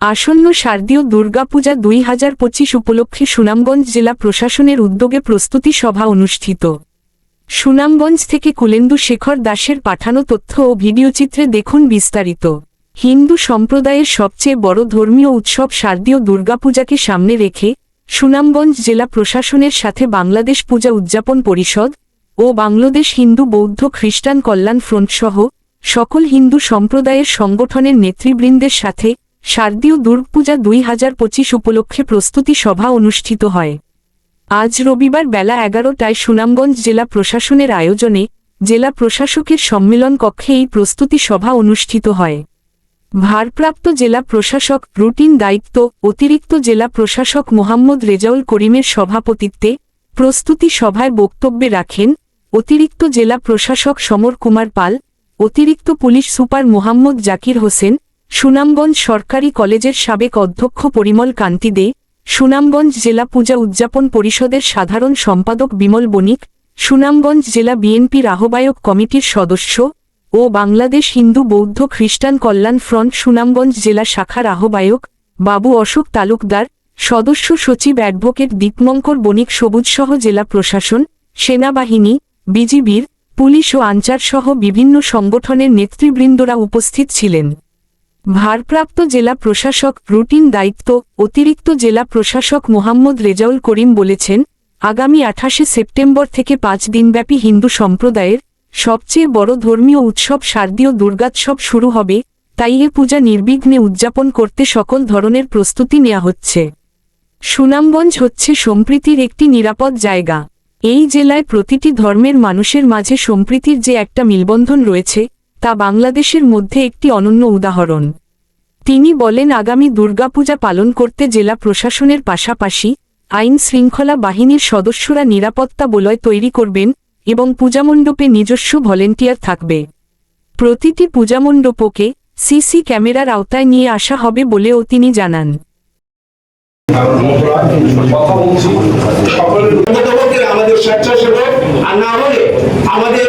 আসন্ন শারদীয় দুর্গাপূজা দুই হাজার পঁচিশ উপলক্ষে সুনামগঞ্জ জেলা প্রশাসনের উদ্যোগে প্রস্তুতি সভা অনুষ্ঠিত। সুনামগঞ্জ থেকে কুলেন্দু শেখর দাসের পাঠানো তথ্য ও ভিডিওচিত্রে দেখুন বিস্তারিত। হিন্দু সম্প্রদায়ের সবচেয়ে বড় ধর্মীয় উৎসব শারদীয় দুর্গাপূজাকে সামনে রেখে সুনামগঞ্জ জেলা প্রশাসনের সাথে বাংলাদেশ পূজা উদযাপন পরিষদ ও বাংলাদেশ হিন্দু বৌদ্ধ খ্রিস্টান কল্যাণ ফ্রন্ট সহ সকল হিন্দু সম্প্রদায়ের সংগঠনের নেতৃবৃন্দের সাথে শারদীয় দুর্গপূজা দুই হাজার পঁচিশ উপলক্ষে প্রস্তুতি সভা অনুষ্ঠিত হয়। আজ রবিবার বেলা এগারোটায় সুনামগঞ্জ জেলা প্রশাসনের আয়োজনে জেলা প্রশাসকের সম্মেলন কক্ষে এই প্রস্তুতি সভা অনুষ্ঠিত হয়। ভারপ্রাপ্ত জেলা প্রশাসক রুটিন দায়িত্ব, অতিরিক্ত জেলা প্রশাসক মোহাম্মদ রেজাউল করিমের সভাপতিত্বে প্রস্তুতি সভায় বক্তব্যে রাখেন অতিরিক্ত জেলা প্রশাসক সমর কুমার পাল, অতিরিক্ত পুলিশ সুপার মোহাম্মদ জাকির হোসেন সুনামগঞ্জ সরকারি কলেজের সাবেক অধ্যক্ষ পরিমল কান্তি দে, সুনামগঞ্জ জেলা পূজা উদযাপন পরিষদের সাধারণ সম্পাদক বিমল বণিক, সুনামগঞ্জ জেলা বিএনপির আহ্বায়ক কমিটির সদস্য ও বাংলাদেশ হিন্দু বৌদ্ধ খ্রিস্টান কল্যাণ ফ্রন্ট সুনামগঞ্জ জেলা শাখার আহ্বায়ক বাবু অশোক তালুকদার, সদস্য সচিব অ্যাডভোকেট দীপমঙ্কর বণিক সবুজসহ জেলা প্রশাসন, সেনাবাহিনী, বিজিবির, পুলিশ ও আনচারসহ বিভিন্ন সংগঠনের নেতৃবৃন্দরা উপস্থিত ছিলেন। ভারপ্রাপ্ত জেলা প্রশাসক রুটিন দায়িত্ব, অতিরিক্ত জেলা প্রশাসক মোহাম্মদ রেজাউল করিম বলেছেন, আগামী আঠাশে সেপ্টেম্বর থেকে পাঁচ দিনব্যাপী হিন্দু সম্প্রদায়ের সবচেয়ে বড় ধর্মীয় উৎসব শারদীয় দুর্গাৎসব শুরু হবে, তাই এ পূজা নির্বিঘ্নে উদযাপন করতে সকল ধরনের প্রস্তুতি নেওয়া হচ্ছে। সুনামগঞ্জ হচ্ছে সম্প্রীতির একটি নিরাপদ জায়গা। এই জেলায় প্রতিটি ধর্মের মানুষের মাঝে সম্প্রীতির যে একটা মিলবন্ধন রয়েছে তা বাংলাদেশের মধ্যে একটি অনন্য উদাহরণ। তিনি বলেন, আগামী দুর্গাপূজা পালন করতে জেলা প্রশাসনের পাশাপাশি আইন শৃঙ্খলা বাহিনীর সদস্যরা নিরাপত্তা বলয় তৈরি করবেন এবং পূজামণ্ডপে নিজস্ব ভলেন্টিয়ার থাকবে। প্রতিটি পূজামণ্ডপকে সিসি ক্যামেরার আওতায় নিয়ে আসা হবে বলেও তিনি জানান। আমাদের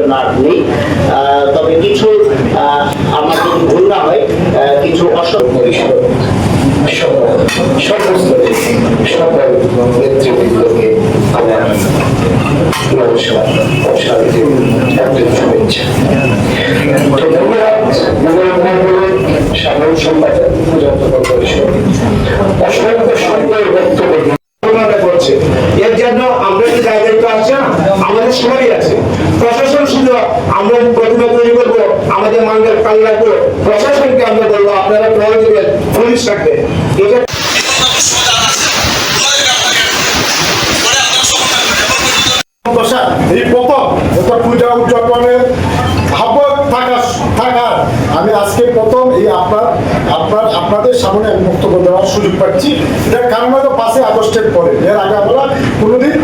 এর জন্য আমরা যে জায়গায় আছে আমাদের সবাই আছে প্রশাসন শুধু আমরা প্রতিমা তৈরি করব আমাদের মাঙ্গের কাল রাখব প্রশাসনকে আমরা বলব, আপনারা দেবেন পুলিশ রাখবেন আমি আজকে প্রথম আপনার আপনার, আপনাদের সামনে দেওয়ার সুযোগ পাচ্ছি। এটার কারণ হয়তো পাঁচই আগস্টের পরে। এর আগে আমরা কোনোদিন